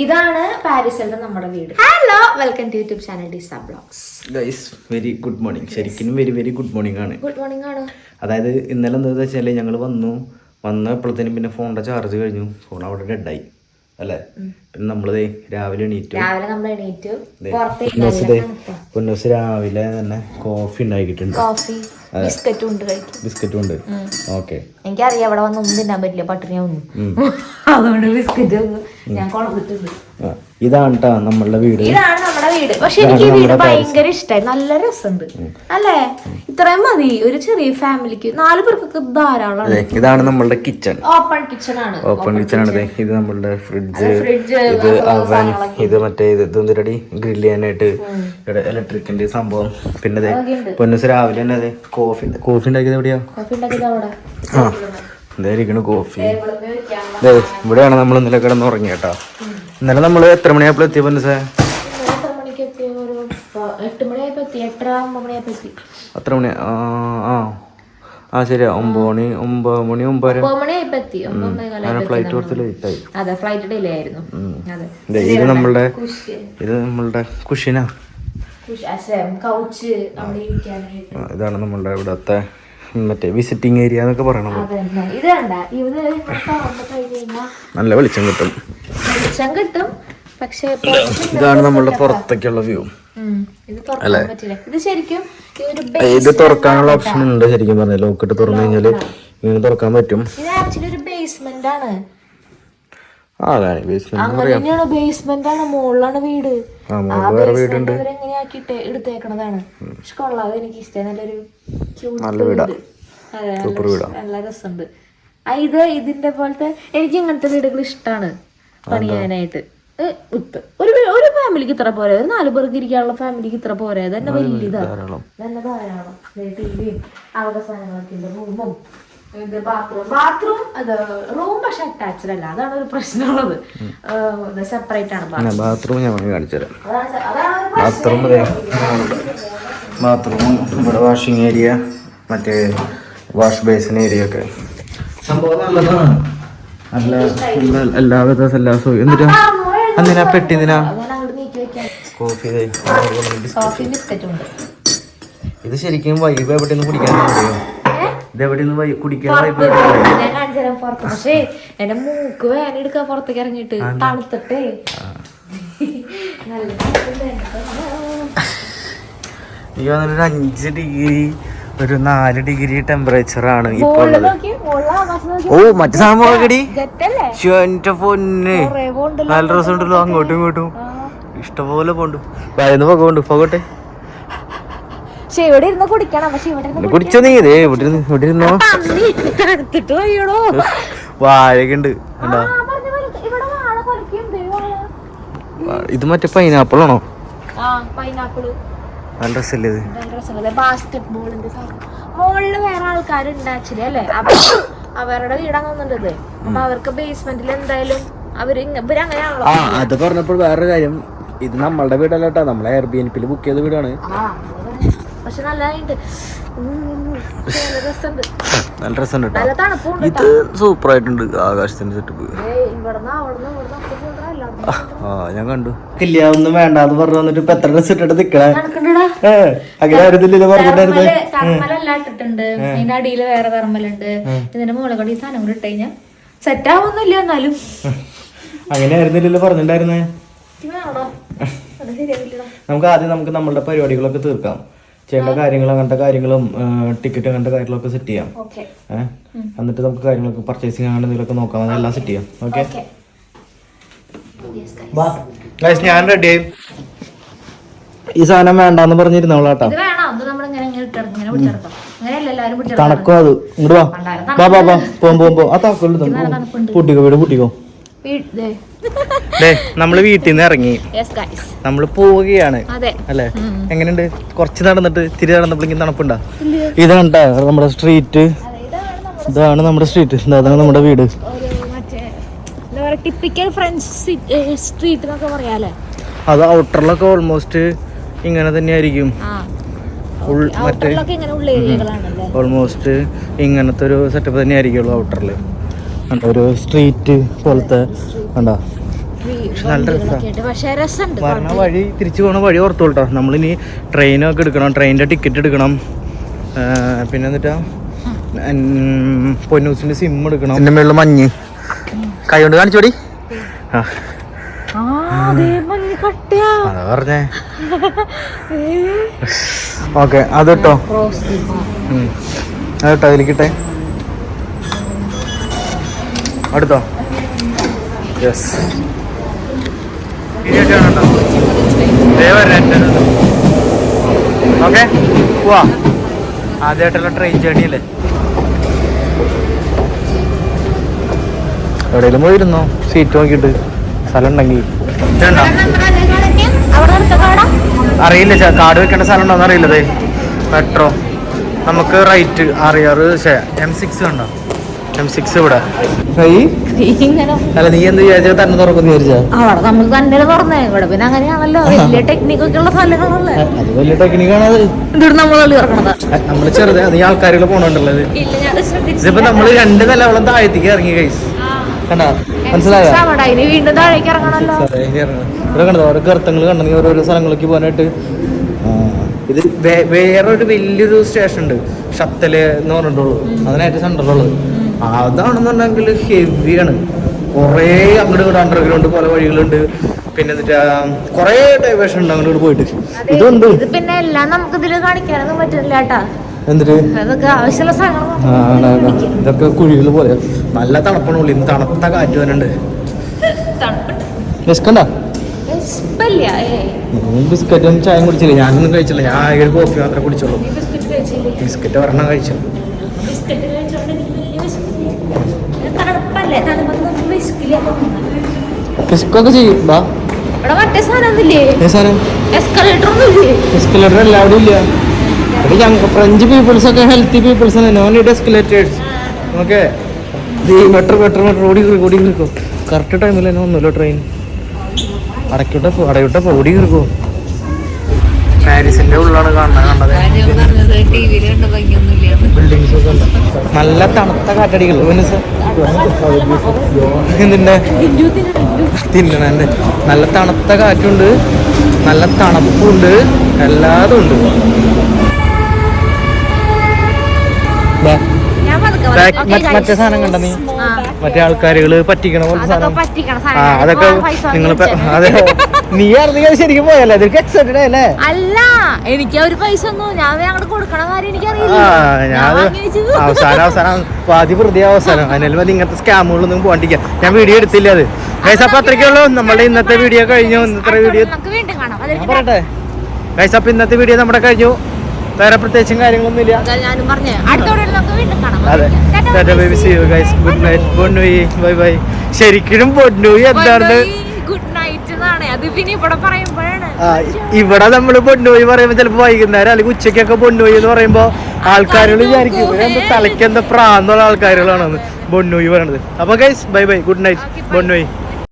ഇതാണ് പാരീസിലെ നമ്മുടെ വീട്. Hello welcome to YouTube channel ഡിസ blogs guys very good morning ശരിക്കും വെരി വെരി ഗുഡ് മോർണിംഗ് ആണ്. ഗുഡ് മോർണിംഗ് ആണ്. അതായത് ഇന്നലെ എന്താ വെച്ചാൽ ഞങ്ങൾ വന്നു. വന്നപ്പോഴത്തേനും പിന്നെ ഫോണിന്റെ ചാർജ് കഴിഞ്ഞു. ഫോൺ അവിടെ ഡെഡായി അല്ലേ? പിന്നെ നമ്മളത് രാവിലെ എണീറ്റു. രാവിലെ നമ്മൾ എണീറ്റു. പൊന്നൂസ് രാവിലെ തന്നെ കോഫി ഉണ്ടാക്കിയിട്ടുണ്ട്. കോഫി ബിസ്ക്കറ്റും ഉണ്ട് ബിസ്ക്കറ്റും ഉണ്ട് ഓക്കെ. എനിക്കറിയാം അവിടെ വന്ന് ഒന്നും തിന്നാൻ പറ്റില്ല പട്ടിണിയാ അതുകൊണ്ട് ബിസ്ക്കറ്റ് ഞാൻ കൊളന്നിട്ടുണ്ട് ഇതാണ് നമ്മളുടെ വീട്. ഇതാണ് വീട്. പക്ഷെ എനിക്ക് ഈ വീട് ഭയങ്കര ഇഷ്ടമായി നല്ല രസമുണ്ട്. അല്ലേ? ഇത്രയും മതി. ഒരു ചെറിയ ഫാമിലിക്ക്. നാല് പേർക്കൊക്കെ ധാരാളം ഇതാണ് നമ്മളുടെ കിച്ചൺ. ഓപ്പൺ കിച്ചൺ ആണ്. ഓപ്പൺ കിച്ചൺ ആണ്. ഇത് നമ്മളുടെ ഫ്രിഡ്ജ് ഇത് അവൻ ഇത് മറ്റേ ഇത് ഇതൊന്നിരടി ഗ്രില്ല് ചെയ്യാനായിട്ട് ഇലക്ട്രിക്കിന്റെ സംഭവം. പിന്നെ പൊന്നൂസ് രാവിലെ തന്നെ കോഫി കോഫി ഉണ്ടാക്കിയത് എവിടെയാ? ആ ഇതായിരിക്കണു കോഫി ഇവിടെയാണ് നമ്മൾ ഇന്നലെ കിടന്ന് ഉറങ്ങിയ കേട്ടോ. ഇന്നലെ നമ്മൾ എത്ര മണിയായപ്പോൾ എത്തിയ പൊന്നൂസേ എത്ര മണിക്ക് എത്തി ഒരു പ- എട്ട് മണിയായപ്പോ എത്തി. എട്ടര ഒമ്പത് അത്ര എത്തി. മണി ആ ആ. ആ ശരിയാ. ഒമ്പത് മണി ഒമ്പത് മണി ഒമ്പതര. ഒമ്പത് മണിയായപ്പോ എത്തി. ഒമ്പത് ഫ്ലൈറ്റ് കുറച്ച് ലേറ്റ് ആയി അതെ ഫ്ലൈറ്റ് ഡിലേ ആയിരുന്നു. അതെ. ഇത് നമ്മളുടെ ഇത് നമ്മളുടെ കുഷിനാ ഇതാണ് നമ്മളുടെ ഇവിടത്തെ മറ്റേ വിസിറ്റിംഗ് ഏരിയ എന്നൊക്കെ പറയണത് നല്ല വെളിച്ചം കിട്ടും. വെളിച്ചം കിട്ടും പക്ഷേ ഇതാണ് നമ്മളുടെ പുറത്തേക്കുള്ള വ്യൂ ഇത് തുറക്കാനുള്ള ഓപ്ഷൻ ഉണ്ട് ശരിക്കും പറഞ്ഞാൽ. ലോക്കിട്ട് തുറന്നു കഴിഞ്ഞാൽ ഇങ്ങനെ തുറക്കാൻ പറ്റും. മുകളിലാണ് വീട്. വേറെ വീടുണ്ട്. ഇവരെങ്ങനെ ആക്കിയിട്ട് എടുത്തേക്കണതാണ്. പക്ഷെ കൊള്ളാതെ എനിക്ക് ഇഷ്ടം. നല്ലൊരു നല്ല വീടാ. സൂപ്പർ വീടാ. നല്ല രസമുണ്ട്. ഇത് ഇതിന്റെ പോലത്തെ എനിക്ക് ഇങ്ങനത്തെ വീടുകൾ ഇഷ്ടാണ് പണിയാനായിട്ട്. ഏ, ഇപ്പൊ ഒരു ഒരു ഫാമിലിക്ക് ഇത്ര പോരാ? ഒരു നാല് പേർക്ക് ഇരിക്കാനുള്ള ഫാമിലിക്ക് ഇത്ര പോരാ? തന്നെ വലിയ ധാരാളം. തന്നെ ധാരാളം. ടിവിയും അവരുടെ സാധനങ്ങളൊക്കെ ഉണ്ട്. റൂമും ഇത് ബാത്റൂം. ബാത്റൂം അത് റൂം പക്ഷെ അറ്റാച്ച്ഡ് അല്ല. അതാണ് ഒരു പ്രശ്നമുള്ളത്. സെപ്പറേറ്റ് ആണ് ബാത്റൂം. ഞാൻ കാണിച്ചുതരാം ബാത്റൂം ബാത്റൂം ഇവിടെ വാഷിംഗ് ഏരിയ മറ്റേ വാഷ് ബേസിൻ ഏരിയ ഒക്കെ. സംഭവം നല്ലതാണ്. നല്ല നല്ല എല്ലാവിധ എല്ലാ സൗകര്യം എന്നിട്ടാ എന്തിനാ പെട്ടി എന്തിനാ? അത് അങ്ങോട്ട് നീക്കി വെക്കാം കോഫി ഇത്. ശരിക്കും വൈബ് എവിടെ നിന്ന് കുടിക്കാൻ അറിയോ ഇത് എവിടെ നിന്ന് കുടിക്കാൻ വൈബ് പക്ഷേ എന്റെ മൂക്ക് വേന എടുക്കാൻ പുറത്തേക്ക് ഇറങ്ങിയിട്ട് തണുത്തിട്ടേ. വന്നിട്ട് അഞ്ച് ഡിഗ്രി ഒരു നാല് ഡിഗ്രി ടെമ്പറേച്ചർ ആണ് ഇപ്പോൾ ഓ മറ്റു ജെറ്റല്ലേ? എന്റെ പൊന്ന്. നല്ല രസം ഉണ്ടല്ലോ അങ്ങോട്ടും ഇങ്ങോട്ടും. ഇഷ്ടംപോലെ പോണ്ട്. വയന്ന് പോകണ്ട് പോകട്ടെ. പക്ഷെ ഇവിടെ ഇരുന്ന് കുടിക്കണം പക്ഷെ ഇവിടെ കുടിച്ചോ നീ? ഇതേ ഇവിടെ ഇരുന്ന് ഇവിടെ എടുത്തിട്ട് വാഴയൊക്കെ ഉണ്ട് ഇത് മറ്റേ പൈനാപ്പിൾ ആണോ? നല്ല രസല്ലേ ഇത്? ബാസ്കറ്റ് ബോളിന്റെ സാധനം. മുകളിൽ വേറെ ആൾക്കാരുണ്ടാച്ചില്ലേ അല്ലേ? അപ്പൊ അവരുടെ വീടാണെന്നുണ്ട് വന്നിട്ടത് അപ്പൊ അവർക്ക് ബേസ്മെന്റിൽ എന്തായാലും അവർ ഇവരങ്ങനെയാണല്ലോ ആ അത് പറഞ്ഞപ്പോൾ വേറൊരു കാര്യം. ഇത് നമ്മളുടെ വീടല്ല കേട്ടോ. നമ്മളെ എയർ ബി എൻ പിയിൽ ബുക്ക് ചെയ്ത വീടാണ് പക്ഷെ നല്ലതായിട്ട് നല്ല രസമുണ്ട് നല്ല രസമുണ്ട് നല്ല തണുപ്പുണ്ട് ഇത് സൂപ്പർ ആയിട്ടുണ്ട് ആകാശത്തിന്റെ സെറ്റപ്പ് ആ ഞാൻ കണ്ടു. ഇല്ല ഒന്നും വേണ്ട എന്ന് പറഞ്ഞു വന്നിട്ട് ഇപ്പൊ എത്ര ഡ്രസ് ഇട്ടിട്ട് നിക്കണേ? അങ്ങനെ ആയിരുന്നില്ലല്ലോ പറഞ്ഞിട്ടായിരുന്നു തെർമലെല്ലാം ഇട്ടിട്ടുണ്ട്. അതിന്റെ അടിയിൽ വേറെ തർമ്മലുണ്ട് ഇതിന്റെ മുകളിൽ കൂടി ഈ സാധനം കൂടി ഇട്ട് കഴിഞ്ഞാൽ സെറ്റ് ആവുന്നില്ല എന്നാലും. അങ്ങനെ ആയിരുന്നില്ലല്ലോ പറഞ്ഞിട്ടുണ്ടായിരുന്നേ. ഇത് അത് ശരിയാവില്ലടാ നമുക്ക് ആദ്യം നമുക്ക് നമ്മളുടെ പരിപാടികളൊക്കെ തീർക്കാം. ചെയ്യേണ്ട കാര്യങ്ങൾ അങ്ങനത്തെ കാര്യങ്ങളും ടിക്കറ്റ് അങ്ങനത്തെ കാര്യങ്ങളൊക്കെ സെറ്റ് ചെയ്യാം. ഓക്കെ. ഏഹ് എന്നിട്ട് നമുക്ക് കാര്യങ്ങളൊക്കെ പർച്ചേസിങ് അങ്ങനെ എന്തെങ്കിലുമൊക്കെ നോക്കാം. എല്ലാം സെറ്റ് ചെയ്യാം. ഓക്കെ? ഞാൻ റെഡി ആയി ഈ സാധനം വേണ്ടാന്ന് പറഞ്ഞിരുന്നോളാട്ടോ ഇത് വേണം? അത് നമ്മൾ ഇങ്ങനെ ഇങ്ങനെ ഇട്ടെടുക്കും ഇങ്ങനെ പിടിച്ചെടുക്കാം അങ്ങനെയല്ല എല്ലാവരും പിടിച്ചെടുക്കാം തണുക്കും അത്. ഇങ്ങോട്ട് വാ. പോകും വാ വാ വാ. പോം പോം പോ. ആ താക്കോൽ പൂട്ടിക്കോ വീട് പൂട്ടിക്കോ? ഡേ നമ്മൾ വീട്ടിൽ നിന്ന് ഇറങ്ങി നമ്മൾ പോവുകയാണ്. അല്ലെ? എങ്ങനെയുണ്ട്? കുറച്ച് നടന്നിട്ട് തിരി നടന്നപ്പോഴേക്കും തണുപ്പുണ്ടോ? ഇതാണ് നമ്മുടെ സ്ട്രീറ്റ് ഇതാണ് നമ്മൾ നമ്മുടെ സ്ട്രീറ്റ് അതാണ് നമ്മുടെ വീട്. ടിപ്പിക്കൽ ഫ്രഞ്ച് സ്ട്രീറ്റ് എന്നൊക്കെ പറയാല്ലേ അത് ഔട്ടറിലൊക്കെ ഓൾമോസ്റ്റ് ഇങ്ങനെ തന്നെയായിരിക്കും. മറ്റേ ഓൾമോസ്റ്റ് ഇങ്ങനത്തെ ഒരു സെറ്റപ്പ് തന്നെ ആയിരിക്കുള്ളൂ ഔട്ടറിൽ ഒരു സ്ട്രീറ്റ് പോലത്തെ കണ്ടോ? പക്ഷെ നല്ല രസമാണ് പക്ഷെ രസമുണ്ട് വഴി തിരിച്ചു പോണ വഴി ഓർത്തു കേട്ടോ നമ്മളിനി ട്രെയിനൊക്കെ എടുക്കണം. ട്രെയിനിന്റെ ടിക്കറ്റ് എടുക്കണം. പിന്നെ എന്നിട്ടാ? പൊന്നൂസിന്റെ സിം എടുക്കണം. എന്റെ മേളിൽ മഞ്ഞ്. കൈ കൊണ്ട് കാണിച്ചോടി. അതേ പറഞ്ഞേ. ഓക്കെ അത് കേട്ടോ റോസ് അത് അതിലേക്കിട്ടെ. അടുത്തോ? Yes okay? പോവാ ആദ്യമായിട്ടുള്ള ട്രെയിൻ ജേണി അല്ലേ എവിടെയെങ്കിലും പോയിരുന്നോ? സീറ്റ് നോക്കിയിട്ട്. സ്ഥലം ഉണ്ടെങ്കിൽ കാടാ അറിയില്ല കാർഡ് വെക്കേണ്ട സ്ഥലം ഉണ്ടോന്ന് അറിയില്ലതേ മെട്രോ നമുക്ക് റൈറ്റ് അറിയാറ് എം സിക്സ് കണ്ടോ എം സിക്സ് ഇവിടെ അല്ല നീ എന്ത് വിചാരിച്ചാൽ തന്നെ തുറക്കുന്നു വിചാരിച്ചാ അവിടെ നമുക്ക് തന്നെ തുറന്നേ? ഇവിടെ പിന്നെ അങ്ങനെയാണല്ലോ. വലിയ ടെക്നിക്കൊക്കെ ഉള്ള സ്ഥലങ്ങളല്ലേ അത് വലിയ ടെക്നിക്കാണ് അത് നമ്മൾ തള്ളി നമ്മൾ ചെറുത് നീ ആൾക്കാരുകൾ പോണുണ്ടല്ലോ ഇത്. ഇല്ല ഞാൻ ശ്രദ്ധിച്ചു ഇതിപ്പോ നമ്മൾ രണ്ട് നിലവളം താഴത്തേക്ക് ഇറങ്ങി കൈസ് കണ്ടാ? മനസ്സിലായോ? വീണ്ടും താഴേക്ക് ഇറങ്ങണല്ലോ. ഇവിടെ കണ്ടോ ഓരോ ഗർത്തങ്ങൾ കണ്ടെങ്കിൽ ഓരോരോ സ്ഥലങ്ങളിലേക്ക് പോകാനായിട്ട്. ഇത് വേറൊരു വലിയൊരു സ്റ്റേഷൻ ഉണ്ട്. ഷത്തൽ എന്ന് പറഞ്ഞിട്ടുള്ളൂ. അതിനായിട്ട് സെന്ററുള്ളത് അതാണെന്നുണ്ടെങ്കിൽ ഹെവിയാണ് കുറേ അങ്ങോട്ട് അണ്ടർഗ്രൗണ്ട് പല വഴികളുണ്ട്. പിന്നെ എന്നിട്ട് കുറേ ഡൈവേഷൻ ഉണ്ട് അങ്ങോട്ട് പോയിട്ട്. ഇതുണ്ട്. ഇത് പിന്നെ എല്ലാം നമുക്ക് ഇതിൽ കാണിക്കാനൊന്നും പറ്റില്ല കേട്ടാ. എന്നിട്ട്. ഇതൊക്കെ കുഴികൾ പോലെ. നല്ല തണുപ്പാണ് നിന്ന് തണുത്ത കാറ്റ് വരുന്നുണ്ട് ഇഷ്ടല്ല ബിസ്ക്കറ്റും ചായയും കുടിച്ചില്ല? ഞാനൊന്നും കഴിച്ചില്ല. ഞാൻ ആകെ കോഫി മാത്രമേ കുടിച്ചുള്ളൂ. ബിസ്ക്കറ്റ് കഴിച്ചില്ലേ? ബിസ്ക്കറ്റ് ഒരെണ്ണം കഴിച്ചു. ബിസ്ക്കറ്റ് കഴിച്ചോണ്ട് എനിക്ക് വലിയ വിശപ്പില്ല. തണുപ്പല്ലേ തണുപ്പത്ത് നമുക്ക് വിശക്കില്ല ചെയ്യും ഇവിടെ മറ്റേ എസ്കലേറ്റർ ഒന്നുമില്ലേ എസ്കലേറ്റർ എല്ലാവരും ഇല്ല ഞങ്ങൾ ഫ്രഞ്ച് പീപ്പിൾസ് ഒക്കെ ഹെൽത്തി പീപ്പിൾസ് ആണ്. Non escalators okay metro metro metro ഓടി കയറി ഓടി കയറിക്കോ കറക്റ്റ് ടൈമിൽ തന്നെ ഒന്നുമില്ല ട്രെയിൻ അടയ്ക്കോട്ടെ അടയോട്ടെ ഓടി കയറിക്കോ പാരീസിന്റെ ഉള്ളിലാണ് കാണുന്നത് കണ്ടത്. ബിൽഡിങ്സ് ഒക്കെ ഉണ്ട്. നല്ല തണുത്ത കാറ്റടികൾ തിന്നണന്റെ നല്ല തണുത്ത കാറ്റുണ്ട്. നല്ല തണുപ്പുണ്ട്. എല്ലാതും ഉണ്ട്. മറ്റ്- സാധനം കണ്ട നീ. മറ്റേ ആൾക്കാരുകൾ പറ്റിക്കണ പോലെ സാധനം. ആ. അതൊക്കെ നിങ്ങൾ നിങ്ങൾ അതെ. നീ അറിഞ്ഞാൽ ശരിക്കും പോയല്ലേ? അതൊക്കെ എക്സൈറ്റഡ് ആയല്ലേ? അല്ല എനിക്ക് ഒരു പൈസ ഒന്നും ഞാൻ അങ്ങോട്ട് കൊടുക്കണ കാര്യം എനിക്ക് എനിക്കറിയില്ല ഞാൻ. അവസാനം അവസാനം പാതി പ്രതി അവസാനം. അതിനാലും അത് ഇങ്ങനത്തെ സ്കാമുകളൊന്നും പോണ്ടിരിക്കാം ഞാൻ വീഡിയോ എടുത്തില്ല അത്. ഗൈസ് അപ്പൊ അത്രയ്ക്കേ ഉള്ളൂ. നമ്മുടെ ഇന്നത്തെ വീഡിയോ കഴിഞ്ഞു. ഇന്നത്തെ വീഡിയോ ഞാൻ പറയട്ടെ? ഗൈസ് അപ്പൊ ഇന്നത്തെ വീഡിയോ നമ്മുടെ കഴിഞ്ഞു. വേറെ പ്രത്യേകിച്ചും കാര്യങ്ങളൊന്നും ഇല്ല. അതാ. ഗുഡ് നൈറ്റ് ബൊണ്ണുയി ബൈ. ബൈ ശരിക്കും ബൊണ്ണുയി എന്താണ് ഇവിടെ നമ്മൾ പൊണ്ണുപോയി പറയുമ്പോ ചിലപ്പോ വൈകുന്നേരം അല്ലെങ്കിൽ ഉച്ചക്കൊക്കെ പൊണ്ണുപോയി എന്ന് പറയുമ്പോ ആൾക്കാരുകൾ വിചാരിക്കും തലയ്ക്ക് എന്താ പ്രാന്നുള്ള ആൾക്കാരുകളാണെന്ന്. പൊന്നോയി പറയണത്. അപ്പൊ guys bye bye good night ബൊണ്ണുപോയി